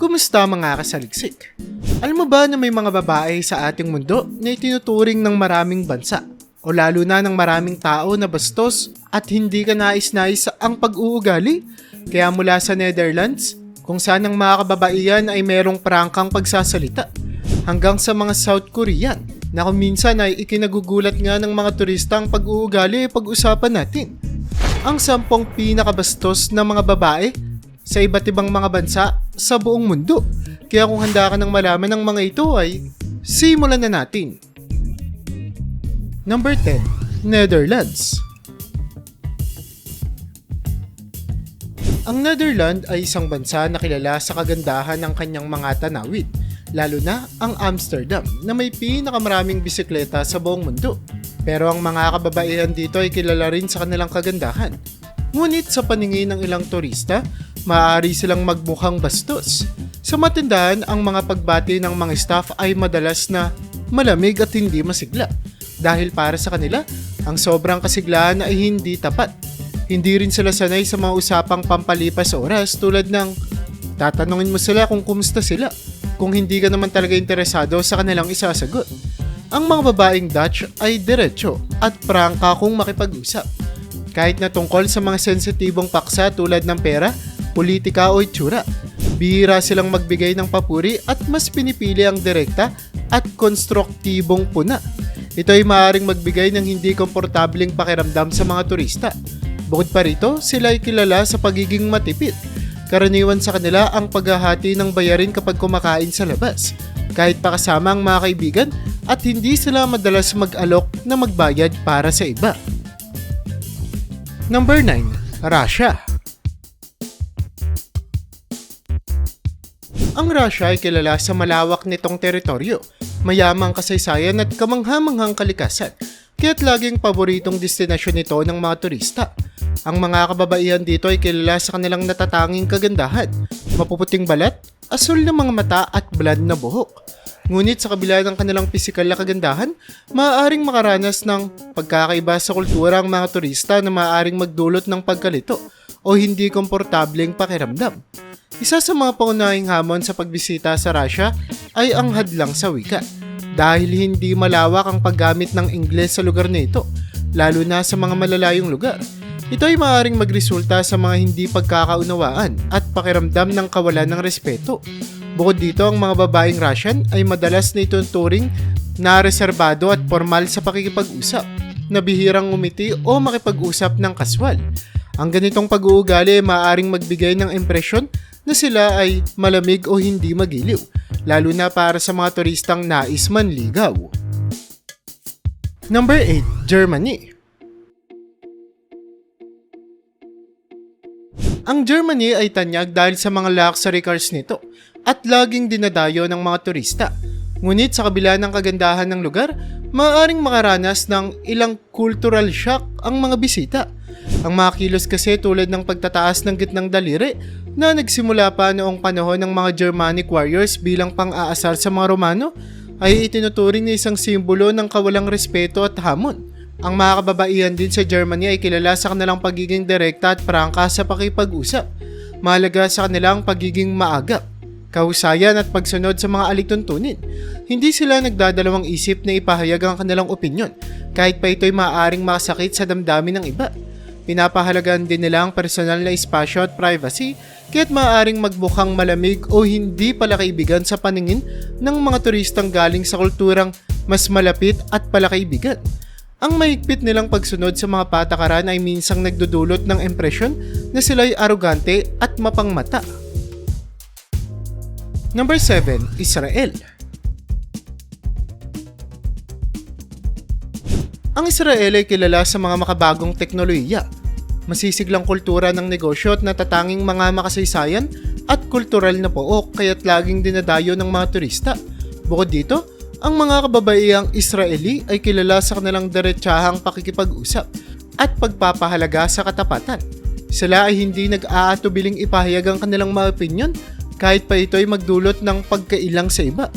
Kumusta mga kasaliksik? Alam mo ba na may mga babae sa ating mundo na itinuturing ng maraming bansa o lalo na ng maraming tao na bastos at hindi ka nais-nais ang pag-uugali? Kaya mula sa Netherlands, kung saan ang mga kababaihan ay merong prangkang pagsasalita, hanggang sa mga South Korean na kung minsan ay ikinagugulat nga ng mga turista ang pag-uugali ay pag-usapan natin. Ang sampung pinakabastos na mga babae sa iba't ibang mga bansa sa buong mundo. Kaya kung handa ka ng malaman ng mga ito ay simulan na natin. Number 10. Netherlands Ang Netherlands ay isang bansa na kilala sa kagandahan ng kanyang mga tanawin, lalo na ang Amsterdam na may pinakamaraming bisikleta sa buong mundo. Pero ang mga kababaihan dito ay kilala rin sa kanilang kagandahan. Ngunit sa paningin ng ilang turista, maaari silang magmukhang bastos. Sa matindahan, ang mga pagbati ng mga staff ay madalas na malamig at hindi masigla. Dahil para sa kanila, ang sobrang kasiglahan ay hindi tapat. Hindi rin sila sanay sa mga usapang pampalipas oras tulad ng tatanungin mo sila kung kumusta sila kung hindi ka naman talaga interesado sa kanilang isasagot. Ang mga babaeng Dutch ay diretso at prangka kung makipag-usap. Kahit na tungkol sa mga sensitibong paksa tulad ng pera, politika o itsura. Bihira silang magbigay ng papuri at mas pinipili ang direkta at konstruktibong puna. Ito ay maaaring magbigay ng hindi komportabling pakiramdam sa mga turista. Bukod pa rito, sila ay kilala sa pagiging matipid. Karaniwan sa kanila ang paghahati ng bayarin kapag kumakain sa labas. Kahit pa kasama ang mga kaibigan at hindi sila madalas mag-alok na magbayad para sa iba. Number 9. Russia Ang Russia ay kilala sa malawak nitong teritoryo, mayamang kasaysayan at kamanghamanghang kalikasan, kaya't laging paboritong destinasyon nito ng mga turista. Ang mga kababaihan dito ay kilala sa kanilang natatanging kagandahan, mapuputing balat, asul na mga mata at blonde na buhok. Ngunit sa kabila ng kanilang pisikal na kagandahan, maaaring makaranas ng pagkakaiba sa kultura ang mga turista na maaaring magdulot ng pagkalito o hindi komportableng pakiramdam. Isa sa mga paunahing hamon sa pagbisita sa Russia ay ang hadlang sa wika. Dahil hindi malawak ang paggamit ng Ingles sa lugar na ito, lalo na sa mga malalayong lugar. Ito ay maaaring magresulta sa mga hindi pagkakaunawaan at pakiramdam ng kawalan ng respeto. Bukod dito, ang mga babaeng Russian ay madalas na ituturing na reserbado at formal sa pakikipag-usap, na bihirang umiti o makipag-usap ng kaswal. Ang ganitong pag-uugali ay maaaring magbigay ng impresyon na sila ay malamig o hindi magiliw, lalo na para sa mga turistang nais manligaw. Number 8. Germany Ang Germany ay tanyag dahil sa mga luxury cars nito at laging dinadayo ng mga turista. Ngunit sa kabila ng kagandahan ng lugar, maaaring makaranas ng ilang cultural shock ang mga bisita. Ang mga kilos kasi tulad ng pagtataas ng gitnang daliri na nagsimula pa noong panahon ng mga Germanic warriors bilang pang-aasar sa mga Romano ay itinuturing na isang simbolo ng kawalang respeto at hamon. Ang mga kababaihan din sa Germany ay kilala sa kanilang pagiging direkta at prangka sa pakipag-usap. Mahalaga sa kanilang pagiging maagap, kahusayan at pagsunod sa mga alituntunin. Hindi sila nagdadalawang isip na ipahayag ang kanilang opinyon kahit pa ito'y maaaring makasakit sa damdamin ng iba. Pinapahalagan din nila ang personal na espasyo at privacy kaya't maaaring magmukhang malamig o hindi pala kaibigan sa paningin ng mga turistang galing sa kulturang mas malapit at palakaibigan. Ang mahigpit nilang pagsunod sa mga patakaran ay minsang nagdudulot ng impresyon na sila'y arugante at mapangmata. Number 7. Israel Ang Israel ay kilala sa mga makabagong teknolohiya, masisiglang kultura ng negosyo at natatanging mga makasaysayan at kultural na pook kaya't laging dinadayo ng mga turista. Bukod dito, ang mga kababaihang Israeli ay kilala sa kanilang diretsahang pakikipag-usap at pagpapahalaga sa katapatan. Sila ay hindi nag-aatubiling ipahayag ang kanilang mga opinyon kahit pa ito ay magdulot ng pagkailang sa iba.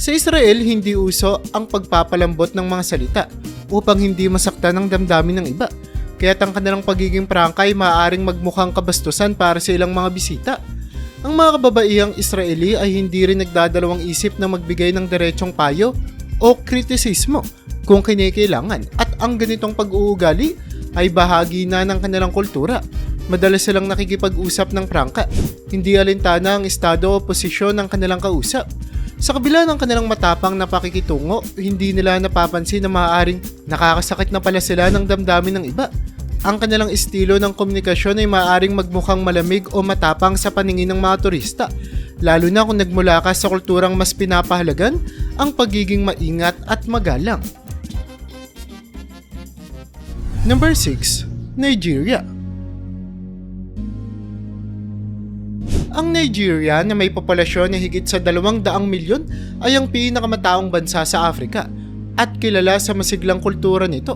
Sa Israel, hindi uso ang pagpapalambot ng mga salita upang hindi masaktan ang damdamin ng iba. Kaya't ang kanilang pagiging prangka ay maaaring magmukhang kabastusan para sa ilang mga bisita. Ang mga kababaihang Israeli ay hindi rin nagdadalawang isip na magbigay ng diretsong payo o kritisismo kung kinikailangan at ang ganitong pag-uugali ay bahagi na ng kanilang kultura. Madalas silang nakikipag-usap ng prangka, hindi alintana ang estado o posisyon ng kanilang kausap. Sa kabila ng kanilang matapang na pakikitungo, hindi nila napapansin na maaaring nakakasakit na pala sila ng damdamin ng iba. Ang kanilang estilo ng komunikasyon ay maaaring magmukhang malamig o matapang sa paningin ng mga turista, lalo na kung nagmula ka sa kulturang mas pinapahalagan ang pagiging maingat at magalang. Number 6. Nigeria Ang Nigeria na may populasyon na higit sa 200 milyon ay ang pinakamataong bansa sa Afrika at kilala sa masiglang kultura nito.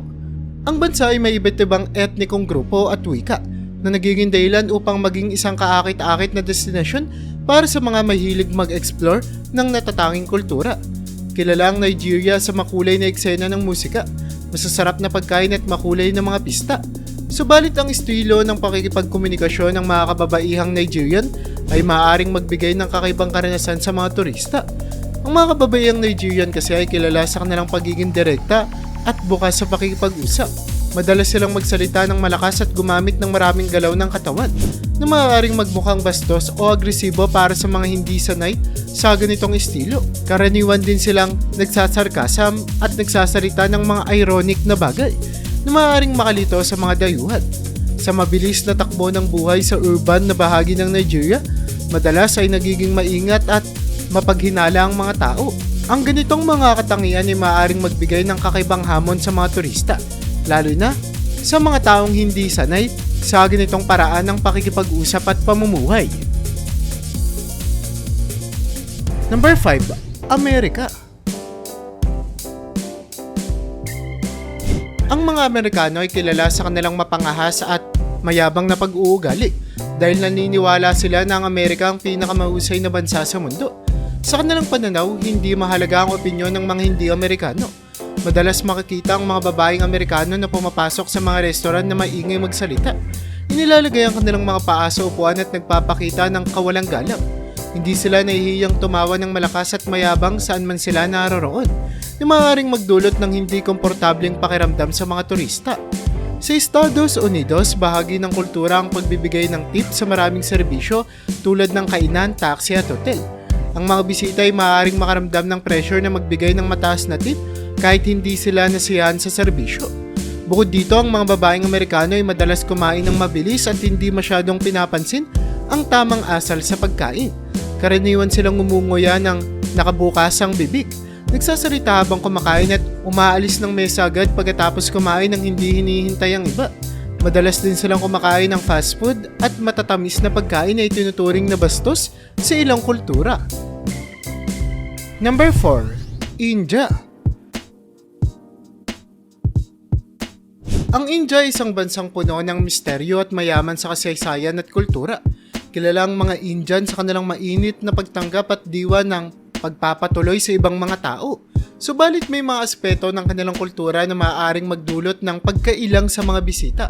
Ang bansa ay may iba't ibang etnikong grupo at wika na nagiging dahilan upang maging isang kaakit-akit na destinasyon para sa mga mahilig mag-explore ng natatanging kultura. Kilala ang Nigeria sa makulay na eksena ng musika, masasarap na pagkain at makulay na mga pista. Subalit ang estilo ng pakikipagkomunikasyon ng mga kababaihang Nigerian ay maaaring magbigay ng kakaibang karanasan sa mga turista. Ang mga kababaihang Nigerian kasi ay kilala sa kanilang pagiging direkta at bukas sa pakikipag-usap. Madalas silang magsalita ng malakas at gumamit ng maraming galaw ng katawan na maaaring magmukhang bastos o agresibo para sa mga hindi sanay sa ganitong estilo. Karaniwan din silang nagsasarkasam at nagsasalita ng mga ironic na bagay na maaaring makalito sa mga dayuhan. Sa mabilis na takbo ng buhay sa urban na bahagi ng Nigeria, madalas ay nagiging maingat at mapaghinala ang mga tao. Ang ganitong mga katangian ay maaaring magbigay ng kakaibang hamon sa mga turista, lalo na sa mga taong hindi sanay sa ganitong paraan ng pakikipag-usap at pamumuhay. Number 5. Amerika Ang mga Amerikano ay kilala sa kanilang mapangahas at mayabang na pag-uugali dahil naniniwala sila na ang Amerika ang pinakamahusay na bansa sa mundo. Sa kanilang pananaw, hindi mahalaga ang opinyon ng mga hindi Amerikano. Madalas makikita ang mga babaeng Amerikano na pumapasok sa mga restoran na maingay magsalita. Inilalagay ang kanilang mga paa sa upuan at nagpapakita ng kawalang galang. Hindi sila nahihiyang tumawa ng malakas at mayabang saan man sila naroroon na maaaring magdulot ng hindi komportableng pakiramdam sa mga turista. Sa Estados Unidos, bahagi ng kultura ang pagbibigay ng tip sa maraming serbisyo tulad ng kainan, taxi at hotel. Ang mga bisita ay maaaring makaramdam ng pressure na magbigay ng mataas na tip kahit hindi sila nasiyahan sa serbisyo. Bukod dito, ang mga babaeng Amerikano ay madalas kumain ng mabilis at hindi masyadong pinapansin ang tamang asal sa pagkain. Karaniwan silang umunguya ng nakabukasang bibig. Nagsasalita habang kumakain at umaalis ng mesa agad pagkatapos kumain ng hindi hinihintay ang iba. Madalas din silang kumakain ng fast food at matatamis na pagkain ay tinuturing na bastos sa ilang kultura. Number 4. India Ang India ay isang bansang puno ng misteryo at mayaman sa kasaysayan at kultura. Kilala ang mga Indian sa kanilang mainit na pagtanggap at diwa ng pagpapatuloy sa ibang mga tao. Subalit may mga aspeto ng kanilang kultura na maaaring magdulot ng pagkailang sa mga bisita.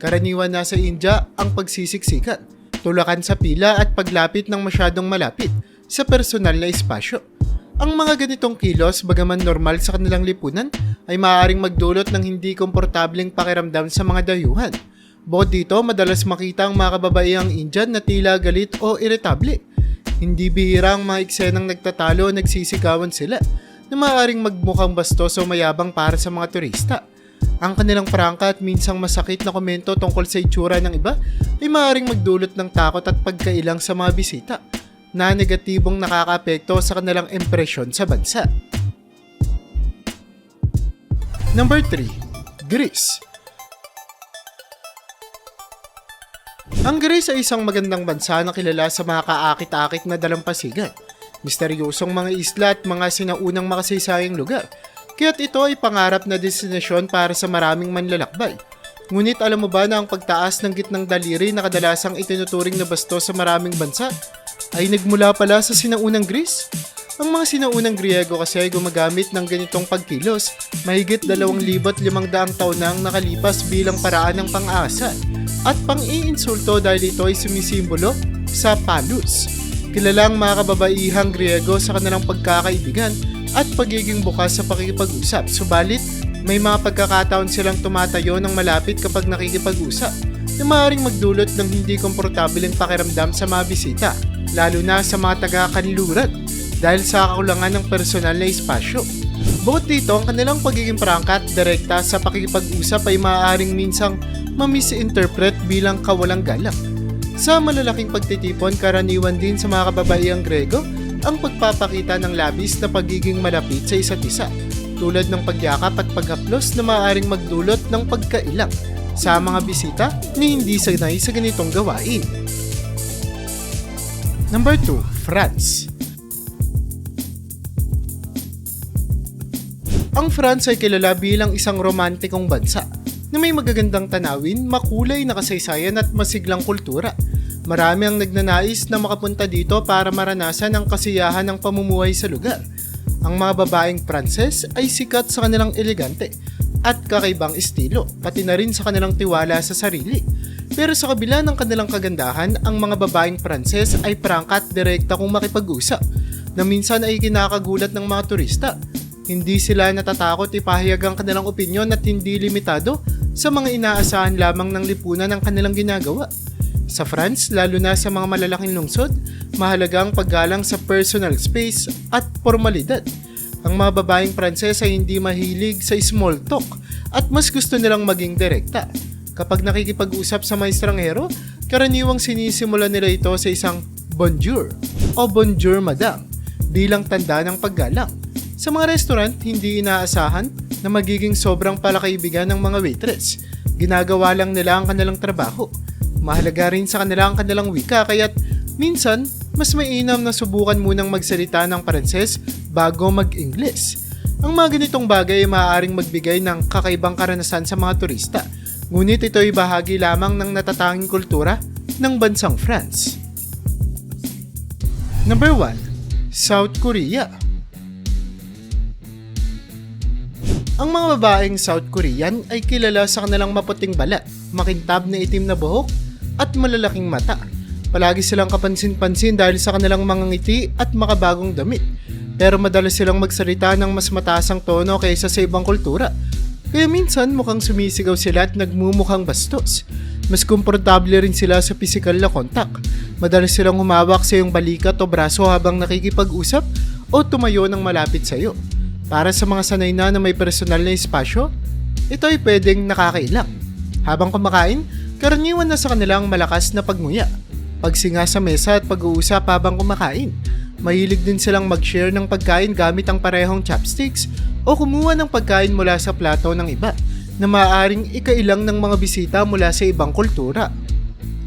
Karaniwan na sa India ang pagsisiksikan, tulakan sa pila at paglapit ng masyadong malapit sa personal na espasyo. Ang mga ganitong kilos, bagaman normal sa kanilang lipunan, ay maaaring magdulot ng hindi komportableng pakiramdam sa mga dayuhan. Bukod dito, madalas makita ang mga kababaihang Indian na tila galit o iritable. Hindi bihira ang mga eksenang nagtatalo o nagsisigawan sila na maaaring magmukhang bastos o mayabang para sa mga turista. Ang kanilang prangka at minsang masakit na komento tungkol sa itsura ng iba ay maaaring magdulot ng takot at pagkailang sa mga bisita na negatibong nakakaapekto sa kanilang impresyon sa bansa. Number 3. Greece Ang Greece ay isang magandang bansa na kilala sa mga kaakit-akit na dalampasigan, misteryosong mga isla at mga sinaunang makasaysayang lugar. Kaya't ito ay pangarap na destinasyon para sa maraming manlalakbay. Ngunit alam mo ba na ang pagtaas ng gitnang daliri na kadalasang itinuturing na basto sa maraming bansa ay nagmula pala sa sinaunang Greece? Ang mga sinaunang Griego kasi ay gumagamit ng ganitong pagkilos mahigit 2,500 taon na ang nakalipas bilang paraan ng pang-asa at pang-iinsulto dahil ito ay sumisimbolo sa Palus. Kilalang mga kababaihang Griego sa kanilang pagkakaibigan at pagiging bukas sa pakikipag-usap. Subalit, may mga pagkakataon silang tumatayo ng malapit kapag nakikipag-usap na maaaring magdulot ng hindi komportableng pakiramdam sa mga bisita, lalo na sa mga taga-kanluran dahil sa kakulangan ng personal na espasyo. Bukod dito, ang kanilang pagiging prangka at direkta sa pakikipag-usap ay maaaring minsang mamisinterpret bilang kawalang galang. Sa malalaking pagtitipon, karaniwan din sa mga kababaihang Grego ang pagpapakita ng labis na pagiging malapit sa isa't isa, tulad ng pagyakap at paghaplos na maaaring magdulot ng pagkailang sa mga bisita na hindi sanay sa ganitong gawain. Number 2, France. Ang France ay kilala bilang isang romantikong bansa na may magagandang tanawin, makulay na kasaysayan at masiglang kultura. Marami ang nagnanais na makapunta dito para maranasan ang kasiyahan ng pamumuhay sa lugar. Ang mga babaeng Pranses ay sikat sa kanilang elegante at kakaibang estilo, pati na rin sa kanilang tiwala sa sarili. Pero sa kabila ng kanilang kagandahan, ang mga babaeng Pranses ay prangka at direkta kung makipag-usap, na minsan ay kinakagulat ng mga turista. Hindi sila natatakot ipahayag ang kanilang opinyon at hindi limitado sa mga inaasahan lamang ng lipunan ng kanilang ginagawa. Sa France, lalo na sa mga malalaking lungsod, mahalaga ang paggalang sa personal space at formalidad. Ang mga babaeng Pranses ay hindi mahilig sa small talk at mas gusto nilang maging direkta. Kapag nakikipag-usap sa mga estranghero, karaniwang sinisimula nila ito sa isang bonjour o bonjour madam bilang tanda ng paggalang. Sa mga restaurant, hindi inaasahan na magiging sobrang palakaibigan ng mga waitress. Ginagawa lang nila ang kanilang trabaho. Mahalaga rin sa kanila ang kanilang wika kaya't minsan mas mainam na subukan munang magsalita ng Pranses bago mag-Ingles. Ang mga ganitong bagay ay maaaring magbigay ng kakaibang karanasan sa mga turista. Ngunit ito ay bahagi lamang ng natatanging kultura ng bansang France. Number 1. South Korea Ang mga babaeng South Korean ay kilala sa kanilang maputing balat, makintab na itim na buhok, at malalaking mata. Palagi silang kapansin-pansin dahil sa kanilang mga ngiti at makabagong damit. Pero madalas silang magsalita ng mas mataasang tono kaysa sa ibang kultura. Kaya minsan mukhang sumisigaw sila at nagmumukhang bastos. Mas komportable rin sila sa physical na kontak. Madalas silang humawak sa iyong balikat o braso habang nakikipag-usap o tumayo ng malapit sa iyo. Para sa mga sanay na na may personal na espasyo, ito ay pwedeng nakakailang. Habang kumakain, karaniwan na sa kanilang malakas na pagmuya, pagsinga sa mesa at pag-uusap habang kumakain. Mahilig din silang mag-share ng pagkain gamit ang parehong chopsticks o kumuha ng pagkain mula sa plato ng iba na maaaring ikailang ng mga bisita mula sa ibang kultura.